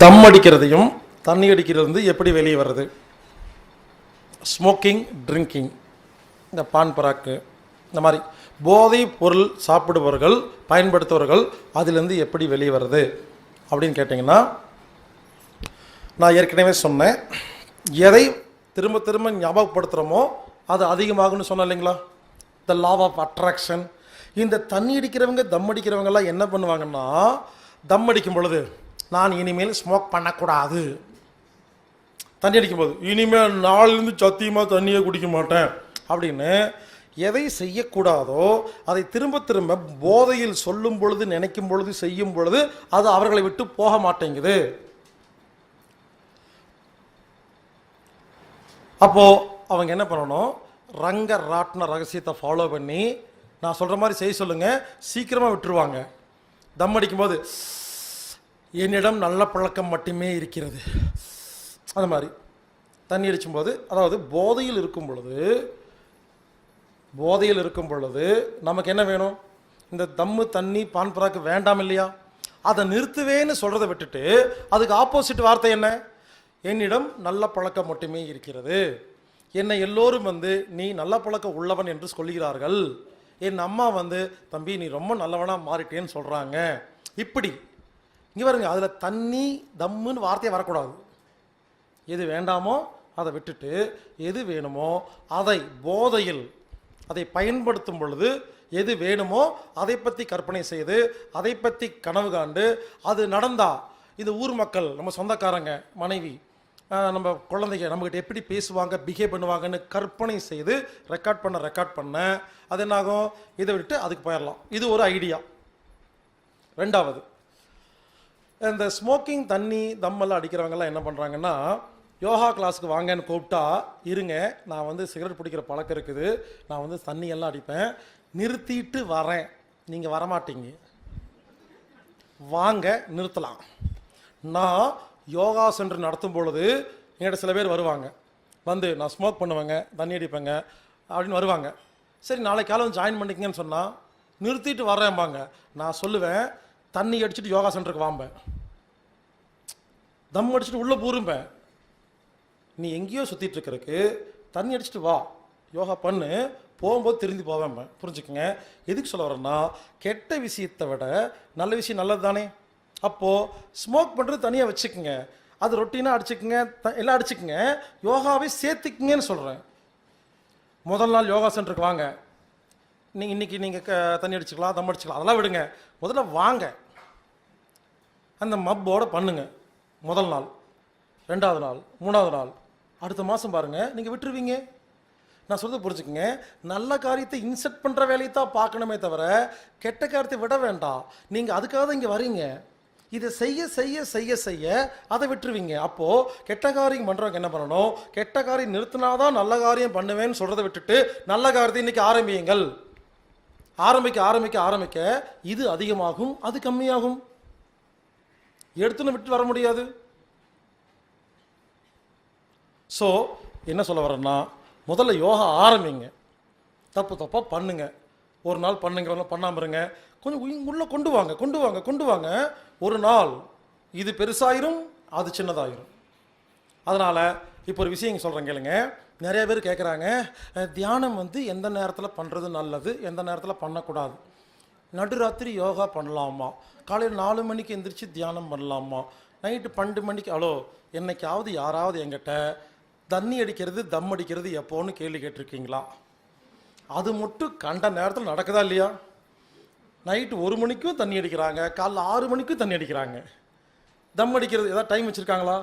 தம் அடிக்கிறதையும் தண்ணி அடிக்கிறது வந்து எப்படி வெளியே வர்றது? ஸ்மோக்கிங் ட்ரிங்கிங் இந்த பான் பராக்கு இந்த மாதிரி போதைப் பொருள் சாப்பிடுபவர்கள் பயன்படுத்துபவர்கள் அதிலிருந்து எப்படி வெளியே வர்றது? அப்படின்னு கேட்டிங்கன்னா நான் ஏற்கனவே சொன்னேன். எதை திரும்ப திரும்ப ஞாபகப்படுத்துகிறோமோ அது அதிகமாகும்னு சொன்னேன் இல்லைங்களா? த லாவ் ஆஃப் அட்ராக்ஷன் இந்த தண்ணி அடிக்கிறவங்க தம் அடிக்கிறவங்கெல்லாம் என்ன பண்ணுவாங்கன்னா தம் அடிக்கும் பொழுது நான் இனிமேல் ஸ்மோக் பண்ணக்கூடாது. தண்ணி அடிக்கும்போது இனிமேல் நாளிலிருந்து சத்தியமாக தண்ணியை குடிக்க மாட்டேன். அப்படின்னு எதை செய்யக்கூடாதோ அதை திரும்ப திரும்ப போதையில் சொல்லும் பொழுது நினைக்கும் பொழுது செய்யும் பொழுது அது அவர்களை விட்டு போக மாட்டேங்குது. அப்போது அவங்க என்ன பண்ணணும்? ரங்க ராட்ன ரகசியத்தை ஃபாலோ பண்ணி நான் சொல்கிற மாதிரி செய்ய சொல்லுங்கள் சீக்கிரமாக விட்டுருவாங்க. தம் அடிக்கும்போது என்னிடம் நல்ல பழக்கம் மட்டுமே இருக்கிறது. அந்த மாதிரி. தண்ணி அடிக்கும்போது அதாவது போதையில் இருக்கும் பொழுது போதையில் இருக்கும் பொழுது நமக்கு என்ன வேணும்? இந்த தம்மு தண்ணி பான் பராக்கு வேண்டாம் இல்லையா? அதை நிறுத்துவேன்னு சொல்கிறத விட்டுட்டு அதுக்கு ஆப்போசிட் வார்த்தை என்ன? என்னிடம் நல்ல பழக்கம் மட்டுமே இருக்கிறது. என்னை எல்லோரும் வந்து நீ நல்ல பழக்கம் உள்ளவன் என்று சொல்கிறார்கள். என் அம்மா வந்து தம்பி நீ ரொம்ப நல்லவனாக மாறிட்டேன்னு சொல்கிறாங்க இப்படி இங்கே பாருங்க அதில் தண்ணி தம்முன்னு வார்த்தையே வரக்கூடாது. எது வேண்டாமோ அதை விட்டுட்டு எது வேணுமோ அதை போதையில் அதை பயன்படுத்தும் பொழுது எது வேணுமோ அதை பற்றி கற்பனை செய்து அதை பற்றி கனவு காண்டு அது நடந்தா இந்த ஊர் மக்கள் நம்ம சொந்தக்காரங்க மனைவி நம்ம குழந்தைங்க நம்மக்கிட்ட எப்படி பேசுவாங்க பிஹேவ் பண்ணுவாங்கன்னு கற்பனை செய்து ரெக்கார்ட் பண்ண ரெக்கார்ட் பண்ண அது என்னாகும்? இதை விட்டு அதுக்கு போயிடலாம். இது ஒரு ஐடியா ரெண்டாவது இந்த ஸ்மோக்கிங் தண்ணி தம்மெல்லாம் அடிக்கிறவங்கலாம் என்ன பண்ணுறாங்கன்னா யோகா கிளாஸுக்கு வாங்கன்னு கூப்பிட்டா இருங்க நான் வந்து சிகரெட் பிடிக்கிற பழக்கம் இருக்குது நான் வந்து தண்ணியெல்லாம் அடிப்பேன் நிறுத்திட்டு வரேன். நீங்கள் வரமாட்டீங்க. வாங்க நிறுத்தலாம். நான் யோகா சென்டர் நடத்தும் பொழுது என்கிட்ட சில பேர் வருவாங்க. வந்து நான் ஸ்மோக் பண்ணுவேங்க தண்ணி அடிப்பேங்க அப்படின்னு வருவாங்க. சரி நாளைக்கு காலம் ஜாயின் பண்ணிக்கங்கன்னு சொன்னால் நிறுத்திட்டு வரேன்பாங்க நான் சொல்லுவேன் தண்ணி அடிச்சுட்டு யோகா சென்டருக்கு வாம்பேன். தம் அடிச்சுட்டு உள்ளே பூரும்பேன். நீ எங்கேயோ சுற்றிட்டு இருக்கிறக்கு தண்ணி அடிச்சுட்டு வா. யோகா பண்ணு. போகும்போது திரும்பி போவேன் புரிஞ்சுக்கங்க? எதுக்கு சொல்ல வரேன்னா கெட்ட விஷயத்தை விட நல்ல விஷயம் நல்லது தானே அப்போது ஸ்மோக் பண்ணுறது தனியாக வச்சுக்கோங்க. அது ரொட்டீனாக அடிச்சுக்கோங்க. த- எல்லாம் அடிச்சுக்கோங்க. யோகாவே சேர்த்துக்குங்கன்னு சொல்கிறேன் முதல் நாள் யோகா சென்டருக்கு வாங்க. நீங்கள் இன்றைக்கி நீங்கள் க தண்ணி அடிச்சுக்கலாம் தம் அடிச்சுக்கலாம். அதெல்லாம் விடுங்க. முதல்ல வாங்க. அந்த மப்போட பண்ணுங்க. முதல் நாள். ரெண்டாவது நாள். மூணாவது நாள். அடுத்த மாதம் பாருங்கள் நீங்கள் விட்டுருவீங்க. நான் சொல்றது புரிஞ்சுக்கங்க. நல்ல காரியத்தை இன்செர்ட் பண்ணுற வேலையை தான் பார்க்கணுமே தவிர கெட்ட காரியத்தை விட வேண்டாம். நீங்கள் அதுக்காக தான் இங்கே வரீங்க. இதை செய்ய செய்ய செய்ய செய்ய அதை விட்டுருவீங்க. அப்போது கெட்ட காரியம் பண்ணுறவங்க என்ன பண்ணணும்? கெட்ட காரியம் நிறுத்தினாதான் நல்ல காரியம் பண்ணுவேன்னு சொல்கிறத விட்டுட்டு நல்ல காரியத்தை இன்றைக்கி ஆரம்பியுங்கள். ஆரம்பிக்க ஆரம்பிக்க ஆரம்பிக்க இது அதிகமாகும் அது கம்மியாகும். எடுத்துன்னு விட்டு வர முடியாது. ஸோ என்ன சொல்ல வரேன்னா முதல்ல யோகா ஆரம்பிங்க. தப்பு தப்பாக பண்ணுங்க. ஒரு நாள் பண்ணுங்க ஒரு பண்ணாம இருங்க. கொஞ்சம் உள்ளே கொண்டு வாங்க கொண்டு வாங்க கொண்டு வாங்க. ஒரு நாள் இது பெருசாயிரும் அது சின்னதாயிரும். அதனால் இப்போ ஒரு விஷயம் சொல்கிறேன் கேளுங்க. நிறைய பேர் கேட்குறாங்க தியானம் வந்து எந்த நேரத்தில் பண்ணுறது நல்லது எந்த நேரத்தில் பண்ணக்கூடாது? நடுராத்திரி யோகா பண்ணலாமா? காலையில் நாலு மணிக்கு எந்திரிச்சு தியானம் பண்ணலாமா? நைட்டு பன்னெண்டு மணிக்கு ஹலோ என்னைக்காவது யாராவது என்கிட்ட தண்ணி அடிக்கிறது தம் அடிக்கிறது எப்போன்னு கேள்வி கேட்டிருக்கீங்களா? அது மட்டும் கண்ட நேரத்தில் நடக்குதா இல்லையா? நைட்டு ஒரு மணிக்கும் தண்ணி அடிக்கிறாங்க காலைல ஆறு மணிக்கும் தண்ணி அடிக்கிறாங்க. தம் அடிக்கிறது ஏதாவது டைம் வச்சுருக்காங்களா?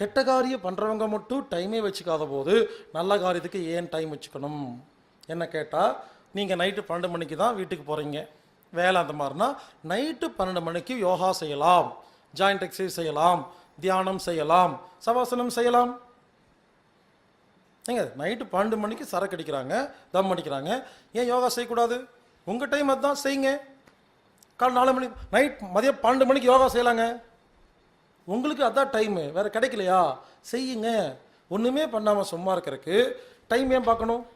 கெட்ட காரியம் பண்ணுறவங்க மட்டும் டைமே வச்சுக்காத போது நல்ல காரியத்துக்கு ஏன் டைம் வச்சுக்கணும்? என்ன கேட்டால் நீங்கள் நைட்டு பன்னெண்டு மணிக்கு தான் வீட்டுக்கு போகிறீங்க வேலை அந்த மாதிரினா நைட்டு பன்னெண்டு மணிக்கு யோகா செய்யலாம். ஜாயிண்ட் எக்ஸசைஸ் செய்யலாம். தியானம் செய்யலாம். சவாசனம் செய்யலாம். ஏங்க நைட்டு பன்னெண்டு மணிக்கு சரக்கு அடிக்கிறாங்க தம் அடிக்கிறாங்க. ஏன் யோகா செய்யக்கூடாது? உங்கள் டைம் அதுதான் செய்யுங்க. கால் நாலு மணி நைட் மதியம் பன்னெண்டு மணிக்கு யோகா செய்யலாங்க. உங்களுக்கு அதான் டைமு வேற கிடைக்கலையா? செய்யுங்க. ஒன்றுமே பண்ணாமல் சும்மா இருக்கிறதுக்கு டைம் ஏன் பார்க்கணும்?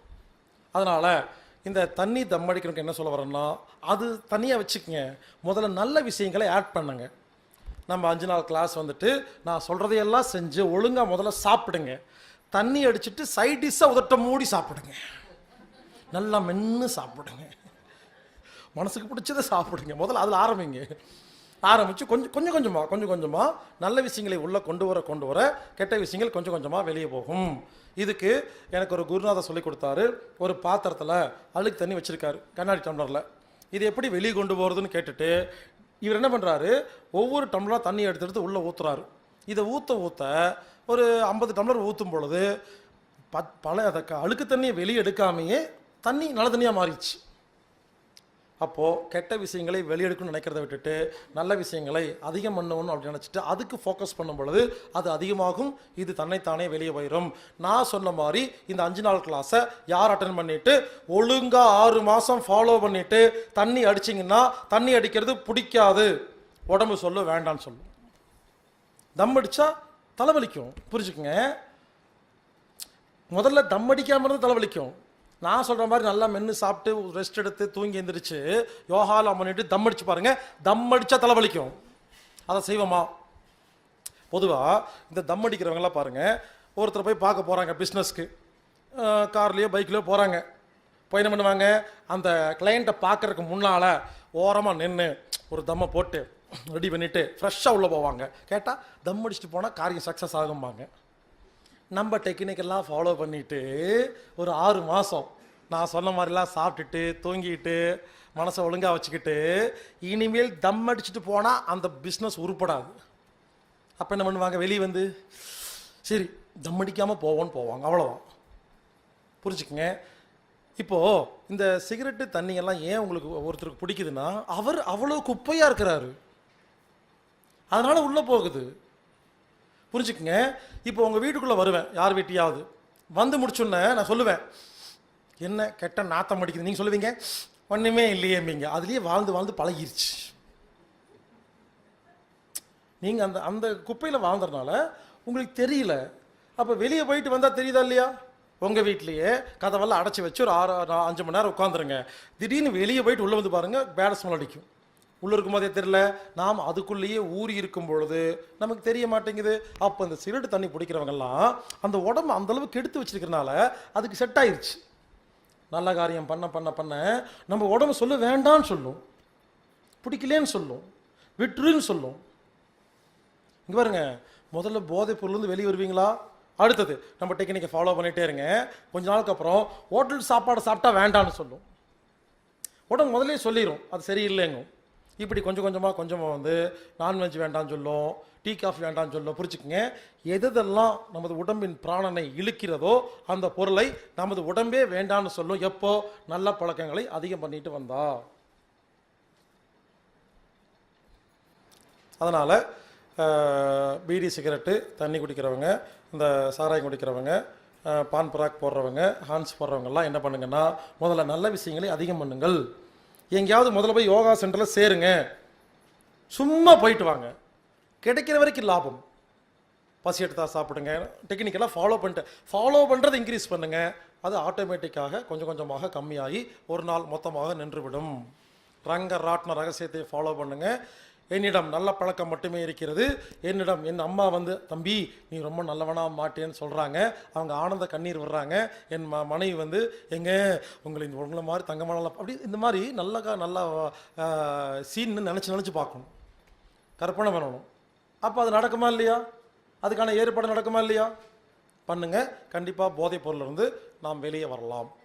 அதனால் இந்த தண்ணி தம் அடிக்கிறதுக்கு என்ன சொல்ல வரேன்னா அது தனியாக வச்சுக்கங்க. முதல்ல நல்ல விஷயங்களை ஆட் பண்ணுங்க. நம்ம அஞ்சு நாள் கிளாஸ் வந்துட்டு நான் சொல்கிறதையெல்லாம் செஞ்சு ஒழுங்காக முதல்ல சாப்பிடுங்க. தண்ணி அடிச்சிட்டு சைட் உதட்ட மூடி சாப்பிடுங்க. நல்லா மென்று சாப்பிடுங்க. மனசுக்கு பிடிச்சதை சாப்பிடுங்க. முதல்ல அதில் ஆரம்பிங்க. ஆரம்பித்து கொஞ்சம் கொஞ்சம் கொஞ்சமாக கொஞ்சம் கொஞ்சமாக நல்ல விஷயங்களை உள்ளே கொண்டு வர கொண்டு வர கெட்ட விஷயங்கள் கொஞ்சம் கொஞ்சமாக வெளியே போகும். இதுக்கு எனக்கு ஒரு குருநாதர் சொல்லி கொடுத்தாரு. ஒரு பாத்திரத்தில் அழுக்கு தண்ணி வச்சுருக்காரு கண்ணாடி டம்ளரில். இது எப்படி வெளியே கொண்டு போகிறதுன்னு கேட்டுட்டு இவர் என்ன பண்ணுறாரு ஒவ்வொரு டம்ளராக தண்ணி எடுத்து எடுத்து உள்ளே ஊற்றுறாரு இதை ஊற்ற ஊற்ற ஒரு ஐம்பது டம்ளர் ஊற்றும் பொழுது பத் பல அதை க- அழுக்கு தண்ணியை வெளியே எடுக்காமையே தண்ணி நல்ல தண்ணியாக மாறிடுச்சு. அப்போது கெட்ட விஷயங்களை வெளியெடுக்கணும்னு நினைக்கிறத விட்டுட்டு நல்ல விஷயங்களை அதிகம் பண்ணணும் அப்படின்னு நினச்சிட்டு அதுக்கு ஃபோக்கஸ் பண்ணும் பொழுது அது அதிகமாகும். இது தன்னைத்தானே வெளியே போயிடும் நான் சொன்ன மாதிரி இந்த அஞ்சு நாள் கிளாஸை யார் அட்டன் பண்ணிட்டு ஒழுங்காக ஆறு மாதம் ஃபாலோ பண்ணிட்டு தண்ணி அடிச்சிங்கன்னா தண்ணி அடிக்கிறது பிடிக்காது. உடம்பு சொல்லு வேண்டான்னு சொல்லும் தம் அடித்தா தலைவலிக்கும். புரிஞ்சுக்குங்க? முதல்ல தம் அடிக்காமல் இருந்து தலைவலிக்கும். நான் சொல்கிற மாதிரி நல்லா மென்று சாப்பிட்டு ரெஸ்ட் எடுத்து தூங்கி எந்திரிச்சு யோகாலாம் பண்ணிட்டு தம் அடிச்சு பாருங்க. தம் அடித்தா தலைவலிக்கும். அதை செய்வோமா? பொதுவாக இந்த தம் அடிக்கிறவங்களாம் பாருங்கள் ஒருத்தர் போய் பார்க்க போகிறாங்க பிஸ்னஸ்க்கு கார்லேயோ பைக்லேயோ போகிறாங்க போய் என்ன பண்ணுவாங்க? அந்த கிளையண்ட்டை பார்க்குறதுக்கு முன்னால் ஓரமாக நின்று ஒரு தம்மை போட்டு ரெடி பண்ணிவிட்டு ஃப்ரெஷ்ஷாக உள்ளே போவாங்க. கேட்டால் தம் அடிச்சுட்டு போனால் காரியம் சக்ஸஸ் ஆகும்பாங்க. நம்ம டெக்னிக்கெல்லாம் ஃபாலோ பண்ணிட்டு ஒரு ஆறு மாதம் நான் சொன்ன மாதிரிலாம் சாப்பிட்டுட்டு தூங்கிட்டு மனசை ஒழுங்காக வச்சுக்கிட்டு இனிமேல் தம் அடிச்சுட்டு போனால் அந்த பிஸ்னஸ் உருப்படாது. அப்போ என்ன பண்ணுவாங்க? வெளியே வந்து சரி தம் அடிக்காமல் போவோன்னு போவாங்க. அவ்வளோதான் புரிஞ்சுக்குங்க? இப்போது இந்த சிகரெட்டு தண்ணியெல்லாம் ஏன் உங்களுக்கு ஒருத்தருக்கு பிடிக்குதுன்னா அவர் அவ்வளோ குப்பையாக இருக்கிறாரு. அதனால் உள்ளே போகுது. புரிஞ்சுக்குங்க? இப்போ உங்கள் வீட்டுக்குள்ளே வருவேன் யார் வீட்டையாவது. வந்து முடிச்சோன்னே நான் சொல்லுவேன் என்ன கெட்ட நாத்தம் அடிக்குது? நீங்கள் சொல்லுவீங்க ஒன்றுமே இல்லையேம்பிங்க அதுலேயே வாழ்ந்து வாழ்ந்து பழகிருச்சு. நீங்கள் அந்த அந்த குப்பையில் வாழ்ந்ததுனால உங்களுக்கு தெரியல. அப்போ வெளியே போயிட்டு வந்தால் தெரியுதா இல்லையா? உங்கள் வீட்லேயே கதவெல்லாம் அடைச்சி வச்சு ஒரு ஆறு ஆறு, அஞ்சு மணி நேரம் உட்காந்துருங்க. திடீர்னு வெளியே போயிட்டு உள்ளே வந்து பாருங்கள் பேட் ஸ்மெல் அடிக்கும். உள்ளே இருக்கும்போதே தெரியல. நாம் அதுக்குள்ளேயே ஊறி இருக்கும் பொழுது நமக்கு தெரிய மாட்டேங்குது. அப்போ இந்த சிகரெட் தண்ணி பிடிக்கிறவங்கெல்லாம் அந்த உடம்பு அந்த அளவுக்கு கெடுத்து வச்சிருக்கறனால அதுக்கு செட் ஆயிடுச்சு நல்ல காரியம் பண்ண பண்ண பண்ண நம்ம உடம்பு சொல்ல வேண்டாம்னு சொல்லும். பிடிக்கலேன்னு சொல்லும். விட்டுருன்னு சொல்லும். இங்கே பாருங்க முதல்ல போதைப் பொருள்லேருந்து வெளியே வருவீங்களா? அடுத்தது நம்ம டெக்னிக்கை ஃபாலோ பண்ணிகிட்டே இருங்க. கொஞ்ச நாளுக்கு அப்புறம் ஹோட்டல் சாப்பாடு சாப்பிட்டா வேண்டாம்னு சொல்லும். உடம்பு முதலே சொல்லிடும் அது சரியில்லைங்க இப்படி கொஞ்சம் கொஞ்சமாக கொஞ்சமாக வந்து நான்வெஜ் வேண்டாம்னு சொல்லும் டீ காஃபி வேண்டாம்னு சொல்லும் புரிச்சுக்குங்க எதெல்லாம் நமது உடம்பின் பிராணனை இழுக்கிறதோ அந்த பொருளை நமது உடம்பே வேண்டாம்னு சொல்லும் எப்போ? நல்ல பழக்கங்களை அதிகம் பண்ணிட்டு வந்தா. அதனால் பீடி சிகரெட்டு தண்ணி குடிக்கிறவங்க இந்த சாராயம் குடிக்கிறவங்க பான் பராக் போடுறவங்க ஹான்ஸ் போடுறவங்கெல்லாம் என்ன பண்ணுங்கன்னா முதல்ல நல்ல விஷயங்களை அதிகம் பண்ணுங்கள். எங்கேயாவது முதல்ல போய் யோகா சென்டரில் சேருங்க. சும்மா போயிட்டு வாங்க. கிடைக்கிற வரைக்கும் லாபம். பசி எடுத்தால் சாப்பிடுங்க. டெக்னிக்கெல்லாம் ஃபாலோ பண்ணிட்டு ஃபாலோ பண்ணுறது இன்க்ரீஸ் பண்ணுங்கள் அது ஆட்டோமேட்டிக்காக கொஞ்சம் கொஞ்சமாக கம்மியாகி ஒரு நாள் மொத்தமாக நின்றுவிடும். ரங்க ராட்ன ரகசியத்தை ஃபாலோ பண்ணுங்கள் என்னிடம் நல்ல பழக்கம் மட்டுமே இருக்கிறது. என்னிடம் என் அம்மா வந்து தம்பி நீ ரொம்ப நல்லவனாக மாட்டேன்னு சொல்கிறாங்க அவங்க ஆனந்த கண்ணீர் விடுறாங்க. என் ம மனைவி வந்து எங்க உங்களை இந்த உங்களை மாதிரி தங்கமான அப்படி இந்த மாதிரி நல்ல நல்லா நல்ல சீன்னு நினச்சி நினச்சி பார்க்கணும். கற்பனை பண்ணணும். அப்போ அது நடக்குமா இல்லையா? அதுக்கான ஏற்பாடு நடக்குமா இல்லையா? பண்ணுங்க. கண்டிப்பாக போதைப் பொருளிலிருந்து நாம் வெளியே வரலாம்.